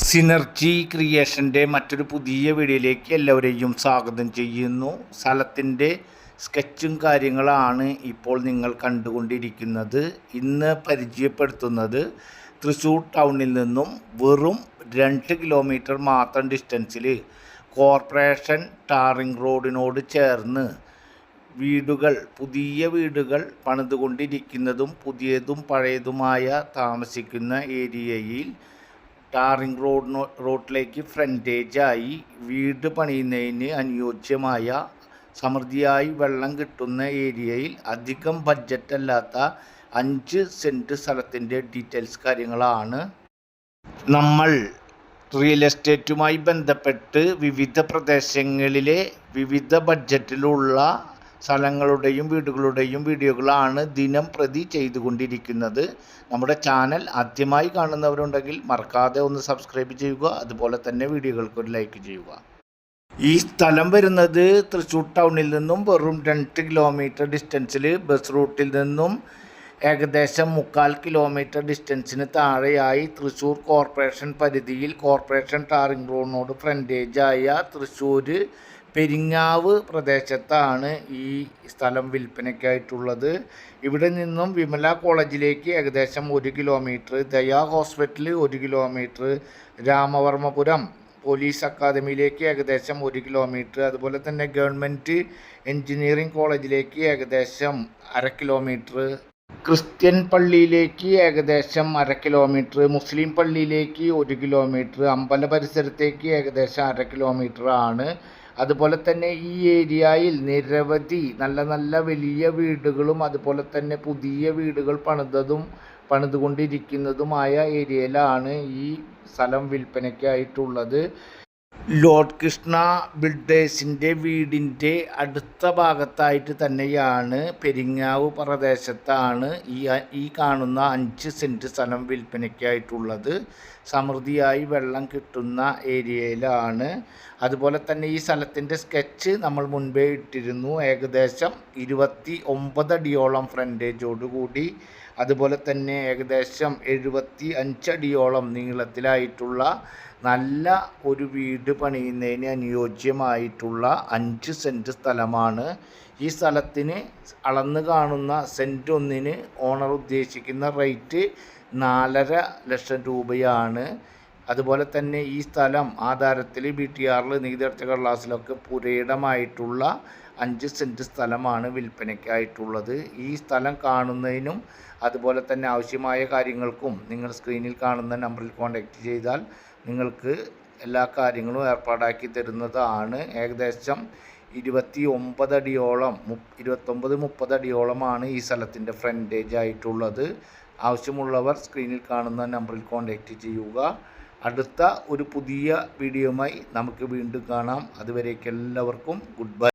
Synergy ക്രിയേഷന്റെ മറ്റൊരു പുതിയ വീഡിയോയിലേക്ക് എല്ലാവരെയും സ്വാഗതം ചെയ്യുന്നു. സ്ഥലത്തിന്റെ സ്കെച്ചും കാര്യങ്ങളാണ് ഇപ്പോൾ നിങ്ങൾ കണ്ടുകൊണ്ടിരിക്കുന്നത്. ഇന്ന് പരിചയപ്പെടുത്തുന്നത് തൃശ്ശൂർ ടൗണിൽ നിന്നും വെറും രണ്ട് കിലോമീറ്റർ മാത്രം ഡിസ്റ്റൻസിൽ കോർപ്പറേഷൻ ടാറിംഗ് റോഡിനോട് ചേർന്ന് വീടുകൾ പുതിയ വീടുകൾ പണിതുകൊണ്ടിരിക്കുന്നതും പുതിയതും പഴയതുമായ താമസിക്കുന്ന ഏരിയയിൽ ടാറിംഗ് റോഡിനോ റോഡിലേക്ക് ഫ്രണ്ടേജായി വീട് പണിയുന്നതിന് അനുയോജ്യമായ സമൃദ്ധിയായി വെള്ളം കിട്ടുന്ന ഏരിയയിൽ അധികം ബഡ്ജറ്റല്ലാത്ത അഞ്ച് സെന്റ് സ്ഥലത്തിന്റെ ഡീറ്റെയിൽസ് കാര്യങ്ങളാണ്. നമ്മൾ റിയൽ എസ്റ്റേറ്റുമായി ബന്ധപ്പെട്ട് വിവിധ പ്രദേശങ്ങളിലെ വിവിധ ബഡ്ജറ്റിലുള്ള സ്ഥലങ്ങളുടെയും വീടുകളുടെയും വീഡിയോകളാണ് ദിനം പ്രതി ചെയ്തുകൊണ്ടിരിക്കുന്നത്. നമ്മുടെ ചാനൽ ആദ്യമായി കാണുന്നവരുണ്ടെങ്കിൽ മറക്കാതെ ഒന്ന് സബ്സ്ക്രൈബ് ചെയ്യുക അതുപോലെ തന്നെ വീഡിയോകൾക്ക് ഒരു ലൈക്ക് ചെയ്യുക. ഈ സ്ഥലം വരുന്നത് തൃശ്ശൂർ ടൗണിൽ നിന്നും വെറും രണ്ട് കിലോമീറ്റർ ഡിസ്റ്റൻസിൽ ബസ് റൂട്ടിൽ നിന്നും ഏകദേശം മുക്കാൽ കിലോമീറ്റർ ഡിസ്റ്റൻസിന് താഴെയായി തൃശ്ശൂർ കോർപ്പറേഷൻ പരിധിയിൽ കോർപ്പറേഷൻ ടാറിംഗ് റോഡിനോട് ഫ്രണ്ടേജായ തൃശ്ശൂർ പെരിങ്ങാവ് പ്രദേശത്താണ് ഈ സ്ഥലം വിൽപ്പനയ്ക്കായിട്ടുള്ളത്. ഇവിടെ നിന്നും വിമല കോളേജിലേക്ക് ഏകദേശം ഒരു കിലോമീറ്റർ ദയാ ഹോസ്പിറ്റൽ ഒരു കിലോമീറ്റർ രാമവർമ്മപുരം പോലീസ് അക്കാദമിയിലേക്ക് ഏകദേശം ഒരു കിലോമീറ്റർ അതുപോലെ തന്നെ ഗവൺമെന്റ് എൻജിനീയറിംഗ് കോളേജിലേക്ക് ഏകദേശം അര കിലോമീറ്റർ. ക്രിസ്ത്യൻ പള്ളിയിലേക്ക് ഏകദേശം അര കിലോമീറ്റർ മുസ്ലിം പള്ളിയിലേക്ക് ഒരു കിലോമീറ്റർ അമ്പല പരിസരത്തേക്ക് ഏകദേശം അര കിലോമീറ്റർ ആണ്. അതുപോലെ തന്നെ ഈ ഏരിയയിൽ നിരവധി നല്ല നല്ല വലിയ വീടുകളും അതുപോലെ തന്നെ പുതിയ വീടുകൾ പണിതതും പണിതുകൊണ്ടിരിക്കുന്നതുമായ ഏരിയയിലാണ് ഈ സ്ഥലം വിൽപ്പനയ്ക്കായിട്ടുള്ളത്. ലോർഡ് കൃഷ്ണ ബിൽഡേഴ്സിന്റെ വീടിന്റെ അടുത്ത ഭാഗത്തായിട്ട് തന്നെയാണ് പെരിങ്ങാവ് പ്രദേശത്താണ് ഈ ഈ കാണുന്ന അഞ്ച് സെന്റ് സ്ഥലം വിൽപ്പനയ്ക്കായിട്ടുള്ളത്. സമൃദ്ധിയായി വെള്ളം കിട്ടുന്ന ഏരിയയിലാണ്. അതുപോലെ തന്നെ ഈ സ്ഥലത്തിന്റെ സ്കെച്ച് നമ്മൾ മുൻപേ ഇട്ടിരുന്നു. ഏകദേശം ഇരുപത്തി ഒമ്പത് അടിയോളം ഫ്രണ്ടേജോടുകൂടി അതുപോലെ തന്നെ ഏകദേശം എഴുപത്തി അഞ്ചടിയോളം നീളത്തിലായിട്ടുള്ള നല്ല ഒരു വീട് പണിയുന്നതിന് അനുയോജ്യമായിട്ടുള്ള അഞ്ച് സെന്റ് സ്ഥലമാണ്. ഈ സ്ഥലത്തിന് അളന്ന് കാണുന്ന സെന്റ് ഒന്നിന് ഓണർ ഉദ്ദേശിക്കുന്ന റേറ്റ് നാലര ലക്ഷം രൂപയാണ്. അതുപോലെ തന്നെ ഈ സ്ഥലം ആധാരത്തിൽ ബി ടി ആറിൽ നികുതിയടച്ച കടലാസിലൊക്കെ പുരയിടമായിട്ടുള്ള അഞ്ച് സെന്റ് സ്ഥലമാണ് വിൽപ്പനയ്ക്കായിട്ടുള്ളത്. ഈ സ്ഥലം കാണുന്നതിനും അതുപോലെ തന്നെ ആവശ്യമായ കാര്യങ്ങൾക്കും നിങ്ങൾ സ്ക്രീനിൽ കാണുന്ന നമ്പറിൽ കോൺടാക്റ്റ് ചെയ്താൽ നിങ്ങൾക്ക് എല്ലാ കാര്യങ്ങളും ഏർപ്പാടാക്കി തരുന്നതാണ്. ഏകദേശം ഇരുപത്തി ഒമ്പത് അടിയോളം മു ഇരുപത്തൊമ്പത് മുപ്പത് അടിയോളമാണ് ഈ സ്ഥലത്തിന്റെ ഫ്രണ്ടേജ് ആയിട്ടുള്ളത്. ആവശ്യമുള്ളവർ സ്ക്രീനിൽ കാണുന്ന നമ്പറിൽ കോൺടാക്റ്റ് ചെയ്യുക. അടുത്ത ഒരു പുതിയ വീഡിയോയുമായി നമുക്ക് വീണ്ടും കാണാം. അതുവരേക്കെല്ലാവർക്കും ഗുഡ് ബൈ.